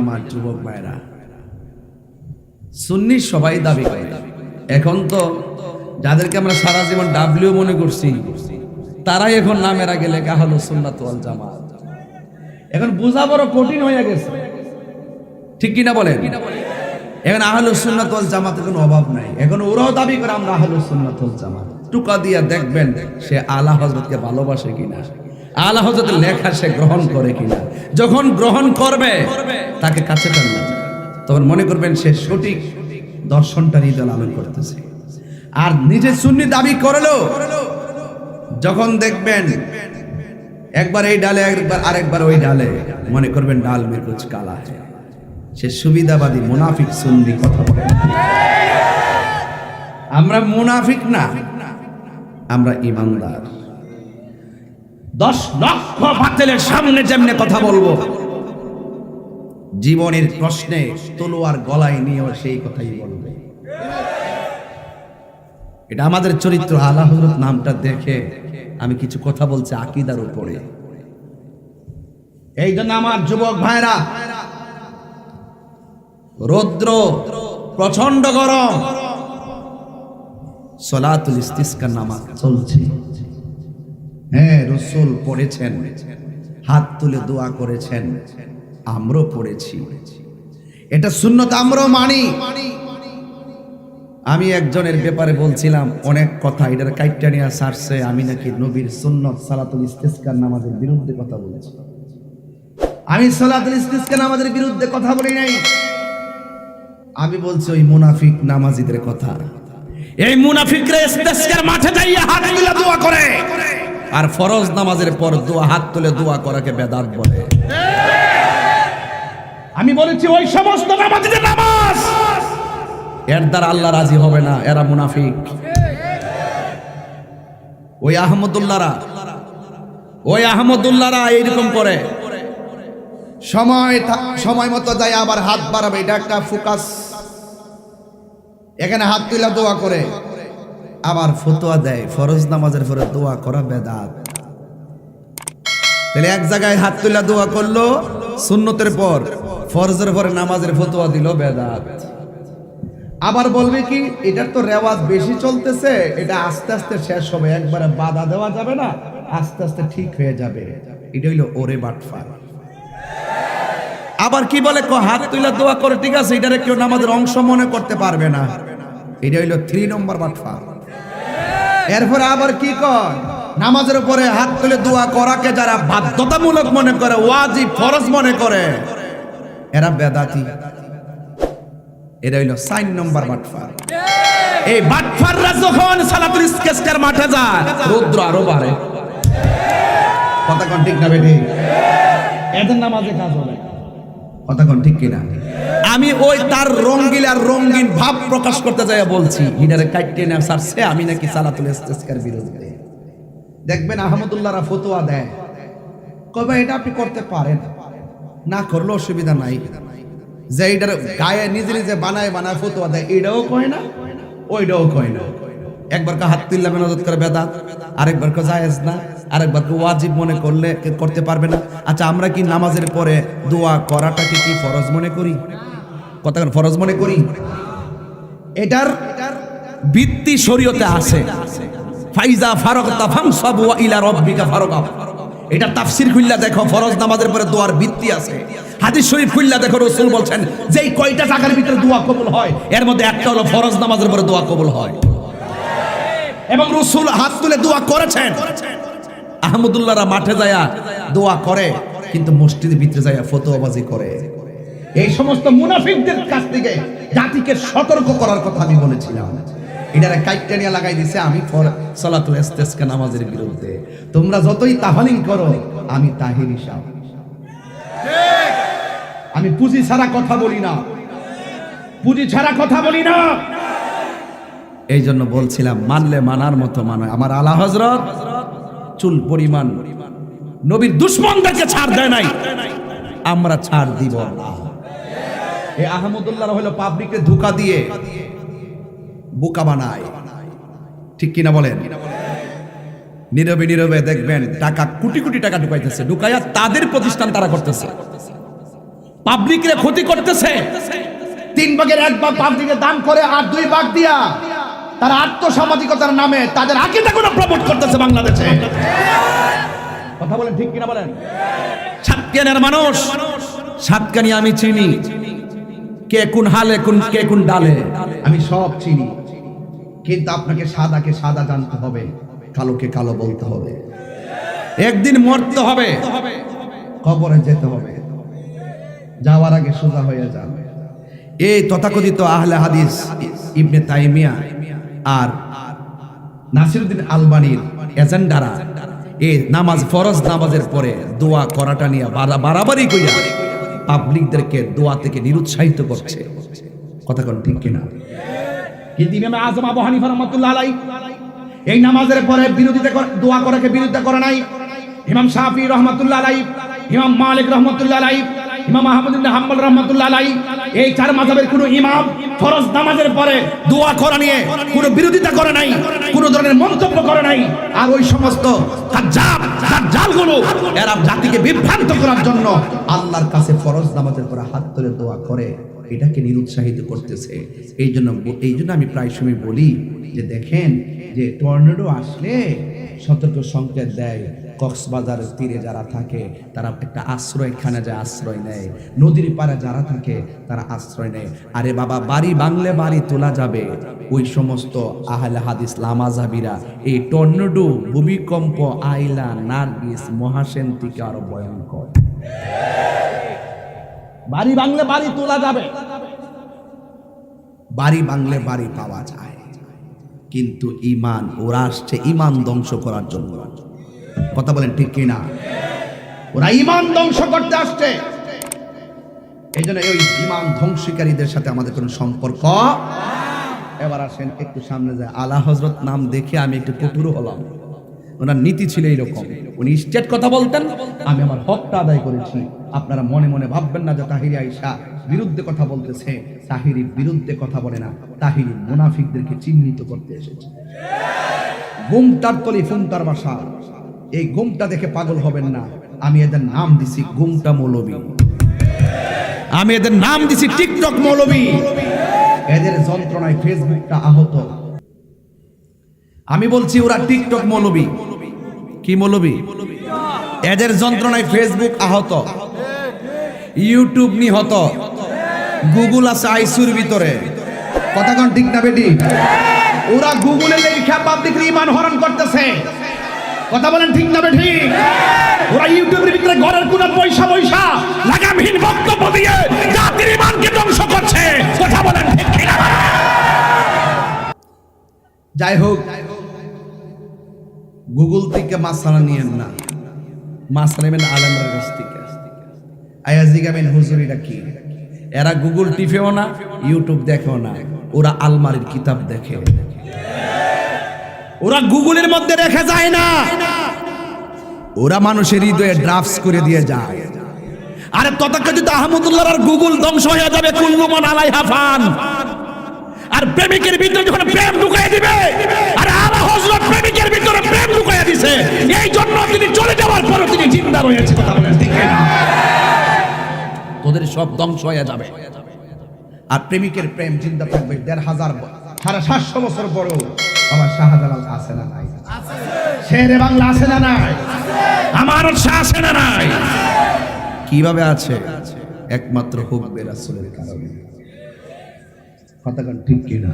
আমার যুবক ভাইরা। সুন্নি সবাই দাবি করে। এখন তো যাদেরকে আমরা সারা জীবন ডাব্লিউ মনে করছি, তারাই এখন নামের আগে লেখা হলো সুন্নাত ওয়াল জামাত। এখন বোঝা বড় কঠিন হয়ে গেছে। ঠিক কিনা বলেন? এখন আহলুস সুন্নাত ওয়াল জামাতের কোনো অভাব নাই। এখন ওরাও দাবি করে আমরা আহলুস সুন্নাত ওয়াল জামাত। টুকা দিয়া দেখবেন সে আলা হযরতকে ভালোবাসে কিনা। আলা হযরতের লেখা সে গ্রহণ করে কিনা। যখন গ্রহণ করবে, তাকে কাছে টানবে। তখন মনে করবেন সে সঠিক দর্শনটা নিজে লালন করতেছে। আর নিজে সুন্নি দাবি করল, যখন দেখবেন একবার এই ডালে, একবার আরেকবার ওই ডালে, মনে করবেন ডাল মে কুছ কালা সে সুবিধাবাদী মুনাফিক সুন্নি কথা বলে আমরা মুনাফিক না, আমরা ইমানদার। দশ লক্ষ বাতিলের সামনে যেমনে কথা বলব। জীবনের প্রশ্নে তলোয়ার গলায় নিয়েও সেই কথাই বলবে। এটা আমাদের চরিত্র। আল্লাহ হজরত নামটা দেখে আমি কিছু কথা বলছি আকিদার উপরে। এই জন্য আমার যুবক ভাইরা, রৌদ্র প্রচণ্ড গরম। সলাতুল ইস্তিসকার নামাজ চলছে। হ্যাঁ রসুল পড়েছেন, হাত তুলে দোয়া করেছেন, আমরাও পড়েছি। এটা শূন্যতা আমরাও মানি। আমি একজনের ব্যাপারে বলছিলাম, অনেক কথা, এটার কাইটটা নিয়ে সারছে, আমি নাকি নবীর সুন্নত, সালাতুল ইস্তিসকার নামাজের বিরুদ্ধে কথা বলেছি। আমি সালাতুল ইস্তিসকার নামাজের বিরুদ্ধে কথা বলি নাই। আমি বলছি ওই মুনাফিক নামাজিদের কথা। এই মুনাফিকরা ইস্তিসকার মাঠে যাইয়া হাত তুলে দোয়া করে। আর ফরজ নামাজের পর দোয়া হাত তুলে দোয়া করাকে বেদাত বলে। আমি বলেছি ওই সমস্ত নামাজিদের নামাজ। এর দ্বারা আল্লাহ রাজি হবে না এরা মুনাফিক। ওই আহমদুল্লাহরা ওই আহমদুল্লাহরা এইরকম করে। সময় সময় মতো যায় আবার হাত বাড়াবে এটা একটা ফোকাস। এখানে হাত তুলে দোয়া করে। আবার ফতোয়া দেয়, ফরজ নামাজের পরে দোয়া করা বেদাত। তাহলে এক জায়গায় হাত তুলে দোয়া করল, সুন্নতের পর, ফরজের পরে নামাজের ফতোয়া দিল বেদাত। আবার বলবে কি, এটার তো রেওয়াজ বেশি চলতেছে, এটা আস্তে আস্তে শেষ হবে, একবারে বাধা দেওয়া যাবে না, আস্তে আস্তে ঠিক হয়ে যাবে। এটা হইল ওরে বাটফার আবার কি বলে হাত তুলে দোয়া করে, ঠিক আছে, এটারে কেউ নামাজের অংশ মনে করতে পারবে না। এটা হইল থ্রি নম্বর বাটফার এরপরে আবার কি কর নামাজের উপরে হাত তুলে দোয়া করাকে যারা বাধ্যতামূলক মনে করে ওয়াজিব ফরজ মনে করে এরা বেদাতি। এটা হইল সাইন নম্বর বাটফার। এই বাটফাররা যখন সালাতুল ইস্তেসকার মাঠে যায় রৌদ্র আরও বাড়ে। কথা কোন ঠিক না বেটি এদের নামাজে কাজ হবে। কথা কোন ঠিক কিনা? আমি ওই তার রঙ্গিল আর রঙ্গিন ভাব প্রকাশ করতে যাই বলছি, হিনারে কাটতে না, সারছে, আমি নাকি সালাতুল ইস্তিসকার বিরুদ্ধে দেখবেন আহমদুল্লাহরা ফতোয়া দেয়। কবে এটা আপনি করতে পারেন। না করলে অসুবিধা নাই। যে এটার গায়ে নিজে নিজে বানায় বানায় ফতোয়া দেয় এটাও কয় না ওইটাও কয় না। একবার কে হাত তুললে মেনাজত করে বেদা, আরেকবার কে জায়েজ না, আরেকবার কে ওয়াজিব মনে করলে করতে পারবে না। আচ্ছা আমরা কি নামাজের পরে দোয়া করাটাকে কি ফরজ মনে করি? কথা কেন ফরজ মনে করি? এটার ভিত্তি শরীয়তে আছে। ফাইজা ফারকতা ফামসাবু ওয়া ইলা রাব্বিকা ফারকা এটা তাফসির খুললা দেখো ফরজ নামাজের পরে দোয়ার ভিত্তি আছে। হাদিস শরীফ খুললা দেখো রাসূল বলছেন, যেই কয়টা টাকার ভিতরে দোয়া কবুল হয়, এর মধ্যে একটা হলো ফরজ নামাজের পরে দোয়া কবুল হয়। এবং রাসূল হাত তুলে দোয়া করেছেন। আহমদুল্লাহরা মাঠে যায়া দোয়া করে, কিন্তু মসজিদের ভিতরে যায়া ফতোয়াবাজি করে। এই সমস্ত মুনাফিকদের কাছ থেকে জাতিকে সতর্ক করার কথা আমি বলেছিলাম। লাগাই দিছে, আমি সালাতুল নামাজের বিরুদ্ধে। তোমরা যতই তাহালিং করো, আমি তাহিরি সাহ আমি পুঁজি ছাড়া কথা বলি না। পুঁজি ছাড়া কথা বলি না। এই জন্য বলছিলাম, মানলে মানার মতো মানে আমার আলা হজরত চুল পরিমাণ নবীর দুশ্মনদেরকে ছাড় দেয় নাই। আমরা ছাড় দিব এই আহমদুল্লাহ হলো পাবলিককে ধোকা দিয়ে বোকা বানায়। ঠিক কিনা বলেন? নীরবে নীরবে দেখবেন টাকা, কোটি কোটি টাকা ঢুকাইতেছে, ঢুকাইয়া তাদের প্রতিষ্ঠান তারা করতেছে। পাবলিকের ক্ষতি করতেছে। তিন ভাগের এক ভাগ পাবলিকে দান করে আর দুই ভাগ দিয়া তারা আত্মসামাজিকতার নামে তাদের আকিদা কোনো প্রমোট করতেছে বাংলাদেশে। কথা বলেন ঠিক কিনা বলেন? সাতকানিয়ার মানুষ সাতকানি আমি চিনি। কে কোন হালে কোন কে কোন ডালে? আমি সব চিনি। কিন্তু আপনাকে সাদাকে সাদা জানতে হবে কালোকে কালো বলতে হবে। একদিন মরতে হবে। কবরে যেতে হবে। যাওয়ার আগে সোজা হয়ে যাবে এই তথাকথিত আহলে হাদিস ইবনে তাইমিয়া আর নাসিরুদ্দিন আলবানির এজেন্ডারা এই নামাজ, ফরজ নামাজের পরে দোয়া করাটা নিয়ে বাড়াবাড়ি কইয়া পাবলিকদেরকে দোয়া থেকে নিরুৎসাহিত করছে। কথা কোন ঠিক কিনা? কিন্তু ইমাম আজম আবু হানিফা রহমাতুল্লাহ আলাই এই নামাজের পরে বিরোধিতা দোয়া করাকে বিরোধিতা করে নাই। ইমাম শাফি রহমাতুল্লাহ আলাই ইমাম মালিক রহমাতুল্লাহ আলাই আল্লাহর কাছে ফরজ নামাজের পরে হাত তুলে দোয়া করে, এটাকে নিরুৎসাহিত করতেছে। এই জন্য এই জন্য আমি প্রায় সময় বলি যে দেখেন যে টর্নেডো আসলে সতর্ক সংকেত দেয়। কক্সবাজারের তীরে যারা থাকে, তারা একটা আশ্রয়খানে যায় আশ্রয় নেয়। নদীর পাড়ে যারা থাকে, তারা আশ্রয় নেয়। আরে বাবা, বাড়ি বাংলে বাড়ি তোলা যাবে। ওই সমস্ত আহলে হাদিস লামাজাবিরা এই টর্নেডো, ভূমিকম্প, আইলা, নার্গিস মহাসেন থেকে আরও ভয়ঙ্কর। বাড়ি বাংলে বাড়ি তোলা যাবে। বাড়ি বাংলে বাড়ি পাওয়া যায়। কিন্তু ইমান, ওরা আসছে ইমান ধ্বংস করার জন্য। কথা বলেন ঠিক কিনা? ওরা ইমান ধ্বংস করতে আসছে। এই জন্য ওই ইমান ধ্বংসকারীদের সাথে আমাদের কোনো সম্পর্ক? এবার আসেন একটু সামনে যায়। আলা হজরত নাম দেখে আমি একটু কটুরো হলাম। ওনার নীতি ছিল এইরকম। উনি স্টেট কথা বলতেন, আমি আমার হকটা আদায় করেছি। আপনারা মনে মনে ভাববেন না যে তাহিরি আইসা বিরুদ্ধে কথা বলতেছে। তাহিরি বিরুদ্ধে কথা বলে না। তাহিরি মুনাফিকদেরকে চিহ্নিত করতে এসেছে। গুমটার তলি ফুমটার বাসা। এই গুমটা দেখে পাগল হবেন না। আমি এদের নাম দিছি গুমটা মৌলবী। আমি এদের নাম দিছি টিকটক মৌলবী। এদের যন্ত্রণায় ফেসবুকটা আহত। আমি বলছি, ওরা টিকটক মৌলবী। কি মৌলবী? এদের যন্ত্রণায় ফেসবুক আহত। ইউটিউব নিহত। গুগল আছে আইসুর ভিতরে। কথা কোন ঠিক না বেটি? ওরা গুগলে লেখা পাবলিকের ইমান হরণ করতেছে। কথা বলেন ঠিক না বেটি ওরা ইউটিউবের ভিতরে ঘরের কোন পয়সা পয়সা লাগামহীন বক্তব্য দিয়ে জাতির ইমানকে ধ্বংস করছে। কথা বলেন ঠিক কিনা যাই হোক, গুগল থেকে মাসালা নিয়েন না। মাসালা নেবেন আলমের কাছ থেকে। আয়াজি গাবেন হুজুর এটা কি? এরা গুগল টিপেও না ইউটিউব দেখেও না। ওরা আলমারির কিতাব দেখে ওরা গুগলের মধ্যে রেখে যায় না। ওরা মানুষের হৃদয়ে ড্রাফটস করে দিয়ে যায়। আরে তথাকথিত আহমদুল্লাহ আর গুগল ধ্বংস হয়ে যাবে, কুল্লুমান আলাই হাফান আর প্রেমিকের ভিতরে যখন প্রেম ঢুকাই দিবে, আর আলা হযরত প্রেমিকের ভিতরে প্রেম ঢুকাই দিছে, এই জন্য তিনি চলে যাওয়ার পরও তিনি জিন্দা রয়েছে, কথা বলেন ঠিক তোদের সব ধ্বংস হয়ে যাবে। আর প্রেমিকের প্রেম জিন্দা থাকবে দেড় হাজার সাড়ে সাতশো বছর পরেও। আমার শাহজালাল আছে না নাই? শেরে বাংলা আছে না নাই? আমার আছে না নাই? কীভাবে আছে? একমাত্র হুব্বে রাসূলের কারণে। কথাটা ঠিক কিনা?